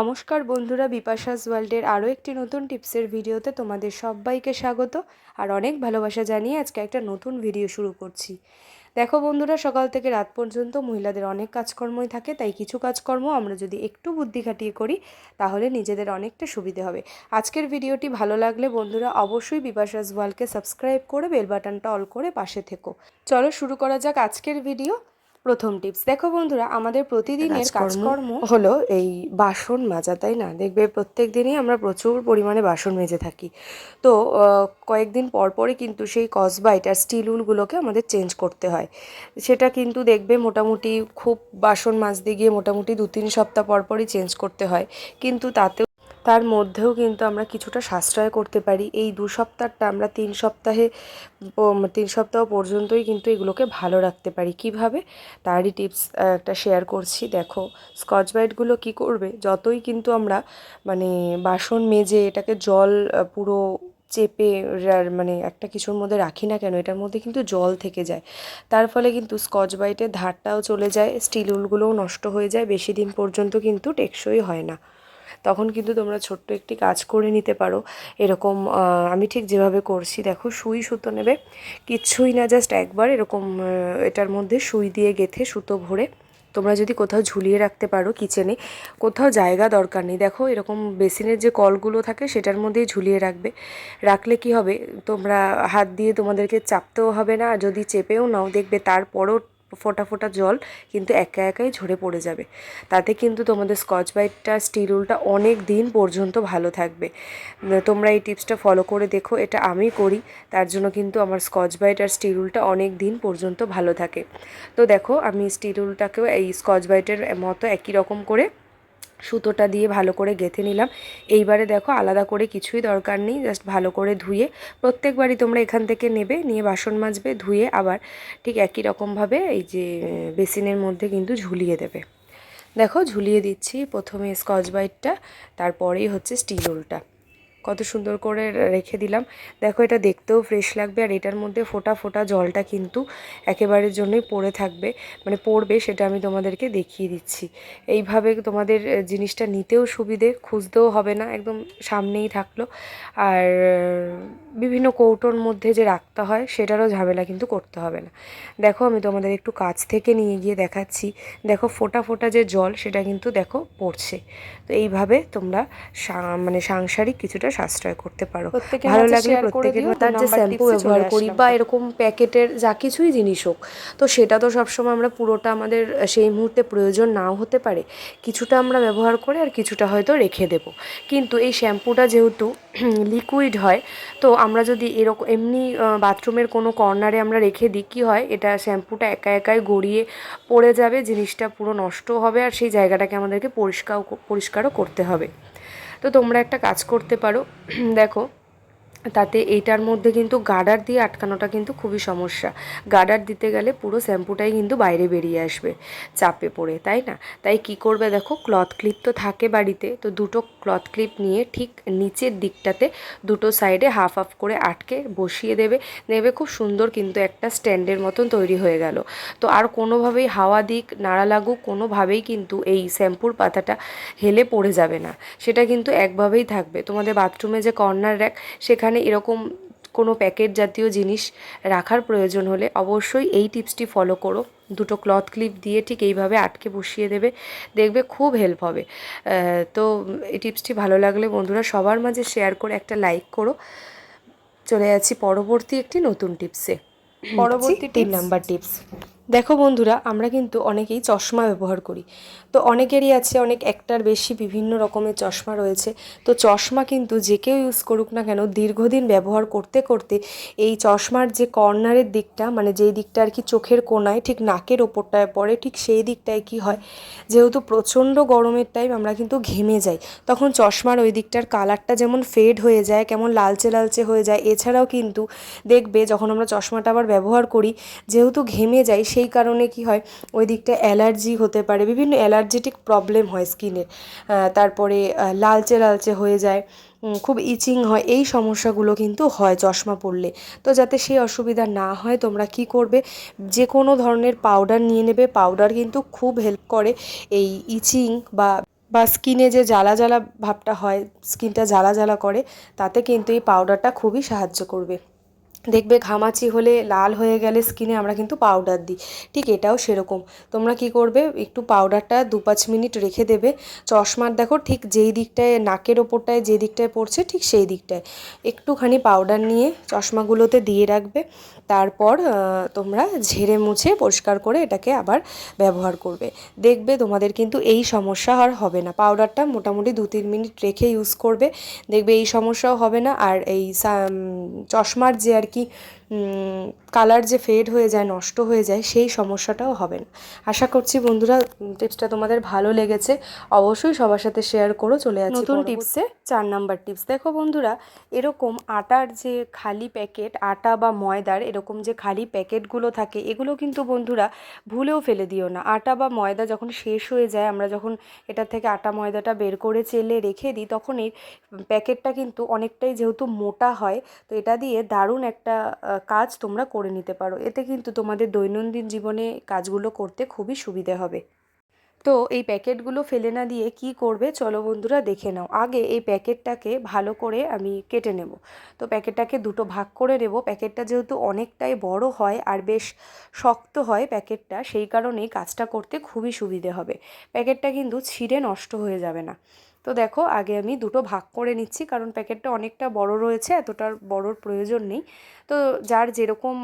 নমস্কার বন্ধুরা, বিপাশাস ওয়ার্ল্ডের আরও একটি নতুন টিপসের ভিডিওতে তোমাদের সবাইকে স্বাগত আর অনেক ভালোবাসা জানিয়ে আজকে একটা নতুন ভিডিও শুরু করছি। দেখো বন্ধুরা, সকাল থেকে রাত পর্যন্ত মহিলাদের অনেক কাজকর্মই থাকে, তাই কিছু কাজকর্ম আমরা যদি একটু বুদ্ধি খাটিয়ে করি, তাহলে নিজেদের অনেকটা সুবিধে হবে। আজকের ভিডিওটি ভালো লাগলে বন্ধুরা অবশ্যই বিপাশাস ওয়ার্ল্ডকে সাবস্ক্রাইব করে বেল বাটনটা অল করে পাশে থেকো। চলো শুরু করা যাক আজকের ভিডিও। প্রথম টিপস দেখো বন্ধুরা আমাদের প্রতিদিনের কাজকর্ম হলো এই বাসন মাজা তাই না? দেখবে প্রত্যেক দিনই আমরা প্রচুর পরিমাণে বাসন মেজে থাকি। তো কয়েকদিন পর পরই কিন্তু সেই কসবাইট আর স্টিল উলগুলোকে আমাদের চেঞ্জ করতে হয়। সেটা কিন্তু দেখবে মোটামুটি খুব বাসন মাজতে গিয়ে মোটামুটি দু তিন সপ্তাহ পর পরই চেঞ্জ করতে হয়। কিন্তু তাতেও তার মধ্যেও কিন্তু আমরা কিছুটা সাশ্রয় করতে পারি। এই দু সপ্তাহটা আমরা তিন সপ্তাহে তিন সপ্তাহ পর্যন্তই কিন্তু এগুলোকে ভালো রাখতে পারি। কীভাবে? তারই টিপস একটা শেয়ার করছি। দেখো, স্কচ ব্রাইটগুলো কী করবে? যতই কিন্তু আমরা মানে বাসন মেজে এটাকে জল পুরো চেপে মানে একটা কিছুর মধ্যে রাখি না কেন, এটার মধ্যে কিন্তু জল থেকে যায়। তার ফলে কিন্তু স্কচ ব্রাইটের ধারটাও চলে যায়, স্টিল উলগুলোও নষ্ট হয়ে যায়, বেশি দিন পর্যন্ত কিন্তু টেকসই হয় না। তখন কিন্তু তোমরা ছোট্ট একটি কাজ করে নিতে পারো। এরকম আমি ঠিক যেভাবে করছি, দেখো, সুই সুতো নেবে। কিচ্ছুই না জাস্ট একবার এরকম এটার মধ্যে সুই দিয়ে গেথে সুতো ভরে তোমরা যদি কোথাও ঝুলিয়ে রাখতে পারো কিচেনে, কোথাও জায়গা দরকার নেই। দেখো, এরকম বেসিনের যে কলগুলো থাকে সেটার মধ্যেই ঝুলিয়ে রাখবে। রাখলে কি হবে? তোমরা হাত দিয়ে তোমাদেরকে চাপতেও হবে না, যদি চেপেও নাও দেখবে তারপরও ফোঁটা ফোটা জল কিন্তু একা একাই ঝরে পড়ে যাবে। তাতে কিন্তু তোমাদের স্কচ বাইটটা, স্টিল উলটা অনেক দিন পর্যন্ত ভালো থাকবে। তোমরা এই টিপসটা ফলো করে দেখো, এটা আমি করি। তার জন্য কিন্তু আমার স্কচ বাইট আর স্টিল উলটা অনেক দিন পর্যন্ত ভালো থাকে। তো দেখো, আমি স্টিল উলটাকেও এই স্কচ ব্রাইটের মতো একই রকম করে সুতোটা দিয়ে ভালো করে গেঁথে নিলাম। এইবারে দেখো আলাদা করে কিছুই দরকার নেই জাস্ট ভালো করে ধুয়ে প্রত্যেকবারই তোমরা এখান থেকে নেবে, নিয়ে বাসন মাজবে, ধুয়ে আবার ঠিক একই রকমভাবে এই যে বেসিনের মধ্যে কিন্তু ঝুলিয়ে দেবে। দেখো ঝুলিয়ে দিচ্ছি প্রথমে স্কচ বাইটটা, তারপরেই হচ্ছে স্টিল কত সুন্দর করে রেখে দিলাম। দেখো, এটা দেখতেও ফ্রেশ লাগবে আর এটার মধ্যে ফোটা ফোটা জলটা কিন্তু একেবারের জন্যই পড়ে থাকবে মানে পড়বে সেটা আমি তোমাদেরকে দেখিয়ে দিচ্ছি। এইভাবে তোমাদের জিনিসটা নিতেও সুবিধে, খুঁজতেও হবে না, একদম সামনেই থাকল। আর বিভিন্ন কৌটোর মধ্যে যে রাখতে হয় সেটারও ঝামেলা কিন্তু করতে হবে না। দেখো, আমি তোমাদের একটু কাছ থেকে নিয়ে গিয়ে দেখাচ্ছি। দেখো, ফোটা ফোটা যে জল সেটা কিন্তু দেখো পড়ছে। তো এইভাবে তোমরা মানে সাংসারিক কিছুটা সাশ্রয় করতে পারো। ভালো লাগলে প্রত্যেকের তার যে শ্যাম্পু ব্যবহার করি বা এরকম প্যাকেটের যা কিছুই জিনিস হোক তো সেটা তো সবসময় আমরা পুরোটা আমাদের সেই মুহূর্তে প্রয়োজন নাও হতে পারে। কিছুটা আমরা ব্যবহার করে আর কিছুটা হয়তো রেখে দেব। কিন্তু এই শ্যাম্পুটা যেহেতু লিকুইড হয় তো আমরা যদি এরকম এমনি বাথরুমের কোনো কর্নারে আমরা রেখে দিই কী হয়? এটা শ্যাম্পুটা একা একাই গড়িয়ে পড়ে যাবে জিনিসটা পুরো নষ্ট হবে আর সেই জায়গাটাকে আমাদেরকে পরিষ্কার পরিষ্কারও করতে হবে। তো তোমরা একটা কাজ করতে পারো। দেখো তাতে এইটার মধ্যে কিন্তু গার্ডার দিয়ে আটকানোটা কিন্তু খুবই সমস্যা। গার্ডার দিতে গেলে পুরো শ্যাম্পুটাই কিন্তু বাইরে বেরিয়ে আসবে, চাপে পড়ে, তাই না? তাই কি করবে দেখো, ক্লথ ক্লিপ তো থাকে বাড়িতে, তো দুটো ক্লথ ক্লিপ নিয়ে ঠিক নিচের দিকটাতে দুটো সাইডে হাফ হাফ করে আটকে বসিয়ে দেবে। দেবে খুব সুন্দর কিন্তু একটা স্ট্যান্ডের মতন তৈরি হয়ে গেল। তো আর কোনোভাবেই হাওয়া দিক, নাড়া লাগুক, কোনোভাবেই কিন্তু এই শ্যাম্পুর পাতাটা হেলে পড়ে যাবে না। সেটা কিন্তু একভাবেই থাকবে। তোমাদের বাথরুমে যে কর্নার র্যাক, সেখানে এরকম কোনো প্যাকেট জাতীয় জিনিস রাখার প্রয়োজন হলে অবশ্যই এই টিপসটি ফলো করো। দুটো ক্লথ ক্লিপ দিয়ে ঠিক এইভাবে আটকে বসিয়ে দেবে দেখবে খুব হেল্প হবে। তো এই টিপসটি ভালো লাগলে বন্ধুরা সবার মাঝে শেয়ার করে একটা লাইক করো। চলে যাচ্ছি পরবর্তী একটি নতুন টিপসে। পরবর্তী তিন নাম্বার টিপস। দেখো বন্ধুরা, আমরা কিন্তু অনেকেই চশমা ব্যবহার করি। তো অনেকেরই আছে, অনেক একটার বেশি বিভিন্ন রকমের চশমা রয়েছে। তো চশমা কিন্তু যে কেউ ইউজ করুক না কেন, দীর্ঘদিন ব্যবহার করতে করতে এই চশমার যে কর্নারের দিকটা মানে যেই দিকটা আর কি চোখের কোনায়, ঠিক নাকের ওপরটায় পড়ে, ঠিক সেই দিকটায় কি হয়, যেহেতু প্রচণ্ড গরমের টাইম আমরা কিন্তু ঘেমে যাই। তখন চশমার ওই দিকটার কালারটা যেমন ফেড হয়ে যায়, কেমন লালচে লালচে হয়ে যায়, এছাড়াও কিন্তু দেখবে যখন আমরা চশমাটা আবার ব্যবহার করি, যেহেতু ঘেমে যাই সেই কারণে কি হয়, ওই দিকটা অ্যালার্জি হতে পারে, বিভিন্ন অ্যালার্জেটিক প্রবলেম হয় স্কিনের। তারপরে লালচে লালচে হয়ে যায় খুব ইচিং হয়, এই সমস্যাগুলো কিন্তু হয় চশমা পড়লে তো যাতে সেই অসুবিধা না হয়, তোমরা কি করবে যে কোনো ধরনের পাউডার নিয়ে নেবে, পাউডার কিন্তু খুব হেল্প করে এই ইচিং বা বা স্কিনে যে জ্বালা জ্বালা ভাবটা হয়, স্কিনটা জ্বালা জ্বালা করে, তাতে কিন্তু এই পাউডারটা খুবই সাহায্য করবে। দেখবে ঘামাচি হলে লাল হয়ে গেলে স্কিনে আমরা কিন্তু পাউডার দিই। ঠিক এটাও সেরকম। তোমরা কি করবে? একটু পাউডারটা দু পাঁচ মিনিট রেখে দেবে। চশমার দেখো ঠিক যেই দিকটায়, নাকের ওপরটায় যে দিকটায় পড়ছে ঠিক সেই দিকটায়। একটুখানি পাউডার নিয়ে চশমাগুলোতে দিয়ে রাখবে। তারপর তোমরা ঝেড়ে মুছে পরিষ্কার করে এটাকে আবার ব্যবহার করবে। দেখবে তোমাদের কিন্তু এই সমস্যা আর হবে না। পাউডারটা মোটামুটি দু তিন মিনিট রেখে ইউজ করবে। দেখবে এই সমস্যাও হবে না। আর এই চশমার যে আর কি কালার যে ফেড হয়ে যায় নষ্ট হয়ে যায় সেই সমস্যাটাও হবে না। আশা করছি বন্ধুরা টিপসটা তোমাদের ভালো লেগেছে। অবশ্যই সবার সাথে শেয়ার করো চলে আসছি নতুন টিপসে চার নাম্বার টিপস দেখো বন্ধুরা এরকম আটার যে খালি প্যাকেট আটা বা ময়দার এরকম যে খালি প্যাকেটগুলো থাকে এগুলো কিন্তু বন্ধুরা ভুলেও ফেলে দিও না। আটা বা ময়দা যখন শেষ হয়ে যায় আমরা যখন এটা থেকে আটা ময়দাটা বের করে চেলে রেখে দিই তখন এই প্যাকেটটা কিন্তু অনেকটাই যেহেতু মোটা হয় তো এটা দিয়ে দারুণ একটা কাজ তোমরা করে নিতে পারো। এতে কিন্তু তোমাদের দৈনন্দিন জীবনে কাজগুলো করতে খুবই সুবিধে হবে। তো এই প্যাকেটগুলো ফেলে না দিয়ে কি করবে চলো বন্ধুরা দেখে নাও। আগে এই প্যাকেটটাকে ভালো করে আমি কেটে নেব। তো প্যাকেটটাকে দুটো ভাগ করে নেব। প্যাকেটটা যেহেতু অনেকটাই বড় হয় আর বেশ শক্ত হয় প্যাকেটটা, সেই কারণেই কাজটা করতে খুবই সুবিধে হবে। প্যাকেটটা কিন্তু ছিঁড়ে নষ্ট হয়ে যাবে না। তো দেখো, আগে আমি দুটো ভাগ করে নিচ্ছি, কারণ প্যাকেটটা অনেকটা বড় রয়েছে, এতটার বড়োর প্রয়োজন নেই। তো যার যেরকম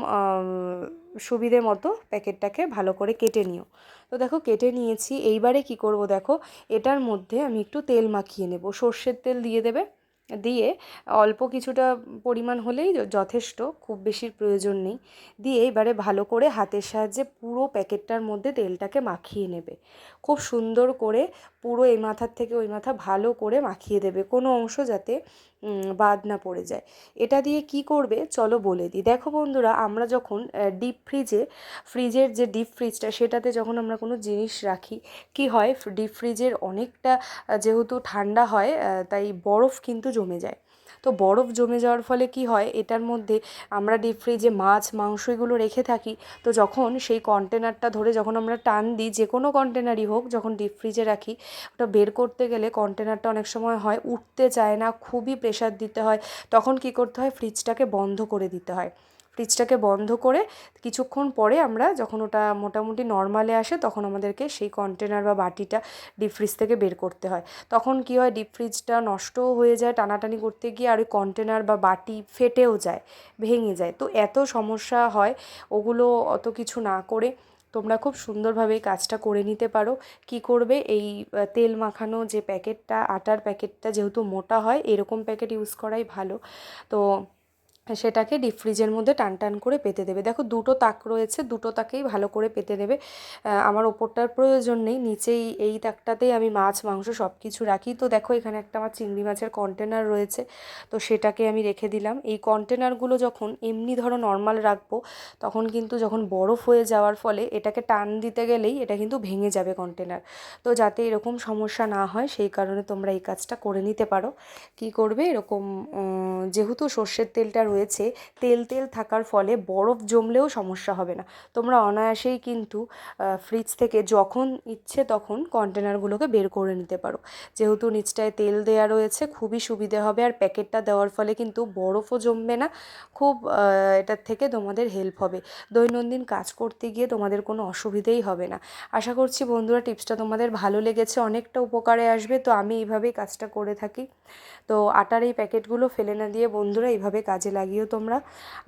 সুবিধে মতো প্যাকেটটাকে ভালো করে কেটে নিও। তো দেখো, কেটে নিয়েছি। এইবারে কি করব দেখো, এটার মধ্যে আমি একটু তেল মাখিয়ে নেব। সর্ষের তেল দিয়ে দেবে। দিয়ে অল্প কিছুটা পরিমাণ হলেই যথেষ্ট, খুব বেশির প্রয়োজন নেই। দিয়ে এবারে ভালো করে হাতের সাহায্যে পুরো প্যাকেটটার মধ্যে তেলটাকে মাখিয়ে নেবে। খুব সুন্দর করে পুরো এই মাথার থেকে ওই মাথা ভালো করে মাখিয়ে দেবে কোনো অংশ যাতে বাদ না পড়ে যায়। এটা দিয়ে কি করবে? চলো বলে দিই। দেখো বন্ধুরা, আমরা যখন ডিপ ফ্রিজে ফ্রিজের যে ডিপ ফ্রিজটা সেটাতে যখন আমরা কোনো জিনিস রাখি, কি হয়? ডিপ ফ্রিজের অনেকটা যেহেতু ঠান্ডা হয় তাই বরফ কিন্তু জমে যায়। তো বরফ জমে যাওয়ার ফলে কি হয়? এটার মধ্যে আমরা ডিপ ফ্রিজে মাছ, মাংস এগুলো রেখে থাকি। তো যখন সেই কন্টেনারটা ধরে যখন আমরা টান দিই, যে কোনো কন্টেনারই হোক, যখন ডিপ ফ্রিজে রাখি, ওটা বের করতে গেলে কন্টেনারটা অনেক সময় হয়, উঠতে চায় না, খুবই প্রেশার দিতে হয়। তখন কি করতে হয়? ফ্রিজটাকে বন্ধ করে দিতে হয়। ফ্রিজটাকে বন্ধ করে কিছুক্ষণ পরে আমরা যখন ওটা মোটামুটি নর্মালে আসে, তখন আমাদেরকে সেই কন্টেনার বা বাটিটা ডিপ ফ্রিজ থেকে বের করতে হয়। তখন কি হয় ডিপ ফ্রিজটা নষ্টও হয়ে যায়, টানাটানি করতে গিয়ে আর ওই কন্টেনার বা বাটি ফেটেও যায়, ভেঙে যায়। তো এত সমস্যা হয়, ওগুলো অত কিছু না করে তোমরা খুব সুন্দরভাবে এই কাজটা করে নিতে পারো। কি করবে, এই তেল মাখানো যে প্যাকেটটা, আটার প্যাকেটটা যেহেতু মোটা হয়, এরকম প্যাকেট ইউজ করাই ভালো। তো সেটাকে ডিপ ফ্রিজের মধ্যে টান টান করে পেতে দেবে। দেখো, দুটো তাক রয়েছে, দুটো তাকেই ভালো করে পেতে দেবে। আমার ওপরটার প্রয়োজন নেই। নিচেই এই তাকটাতেই আমি মাছ, মাংস সব কিছু রাখি। তো দেখো, এখানে একটা আমার চিংড়ি মাছের কন্টেনার রয়েছে, তো সেটাকে আমি রেখে দিলাম। এই কন্টেনারগুলো যখন এমনি ধরো নর্মাল রাখব, তখন কিন্তু যখন বরফ হয়ে যাওয়ার ফলে এটাকে টান দিতে গেলেই এটা কিন্তু ভেঙে যাবে কন্টেনার তো যাতে এরকম সমস্যা না হয়, সেই কারণে তোমরা এই কাজটা করে নিতে পারো। কি করবে? এরকম যেহেতু সর্ষের তেলটা রয়েছে, তেল তেল থাকার ফলে বরফ জমলেও সমস্যা হবে না। তোমরা অনায়াসেই কিন্তু ফ্রিজ থেকে যখন ইচ্ছে তখন কন্টেনারগুলোকে বের করে নিতে পারো। যেহেতু নিচটায় তেল দেওয়া রয়েছে, খুবই সুবিধে হবে। আর প্যাকেটটা দেওয়ার ফলে কিন্তু বরফও জমবে না। খুব এটার থেকে তোমাদের হেল্প হবে। দৈনন্দিন কাজ করতে গিয়ে তোমাদের কোনো অসুবিধেই হবে না। আশা করছি বন্ধুরা টিপসটা তোমাদের ভালো লেগেছে, অনেকটা উপকারে আসবে। তো আমি এইভাবেই কাজটা করে থাকি। তো আটার এই প্যাকেটগুলো ফেলে না দিয়ে বন্ধুরা এইভাবে কাজে লাগিও তোমরা।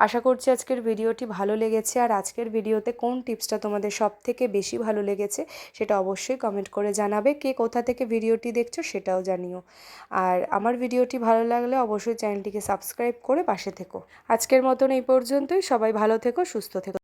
আশা করছি আজকের ভিডিওটি ভালো লেগেছে। আর আজকের ভিডিওতে কোন টিপসটা তোমাদের সব থেকে বেশি ভালো লেগেছে সেটা অবশ্যই কমেন্ট করে জানাবে। কে কোথা থেকে ভিডিওটি দেখছ সেটাও জানিও। আর আমার ভিডিওটি ভালো লাগলে অবশ্যই চ্যানেলটিকে সাবস্ক্রাইব করে পাশে থেকো। আজকের মতন এই পর্যন্তই। সবাই ভালো থেকো, সুস্থ থেকো।